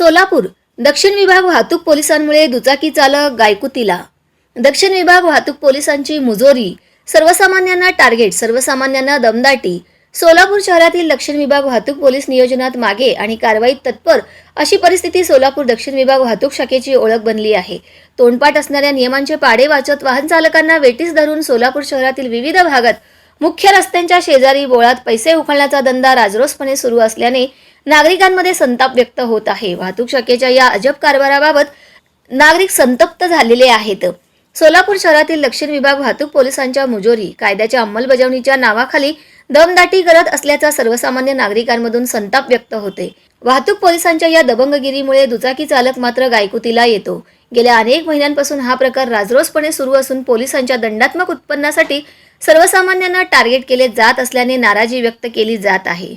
सोलापूर. दक्षिण विभाग वाहतूक पोलिसांमुळे दुचाकी चालक गायकुतीला. दक्षिण विभाग वाहतूक पोलिसांची मुजोरी. सर्वसामान्यांना टार्गेट सर्वसामान्यांना दमदाटी. सोलापूर शहरातील दक्षिण विभाग वाहतूक पोलीस नियोजनात मागे आणि कारवाईत तत्पर अशी परिस्थिती सोलापूर दक्षिण विभाग वाहतूक शाखेची ओळख बनली आहे. तोंडपाठ असणाऱ्या नियमांचे पाडे वाचत वाहन चालकांना वेटीस धरून सोलापूर शहरातील विविध भागात मुख्य रस्त्यांच्या शेजारी बोळात पैसे उखळण्याचा धंदा राजरोसपणे सुरू असल्याने नागरिकांमध्ये संताप व्यक्त होत आहे. वाहतूक शाखेच्या या अजब कारभाराबाबत नागरिक संतप्त झालेले आहेत. सोलापूर शहरातील दक्षिण विभाग वाहतूक पोलिसांच्या मुजोरी कायद्याच्या अंमलबजावणीच्या नावाखाली दमदाटी करत असल्याचा सर्वसामान्य नागरिकांमधून संताप व्यक्त होते. वाहतूक पोलिसांच्या या दबंगगिरीमुळे दुचाकी चालक मात्र गायकुतीला येतो. गेल्या अनेक महिन्यांपासून हा प्रकार राजरोसपणे सुरू असून पोलिसांच्या दंडात्मक उत्पन्नासाठी सर्वसामान्यांना टार्गेट केले जात असल्याने नाराजी व्यक्त केली जात आहे.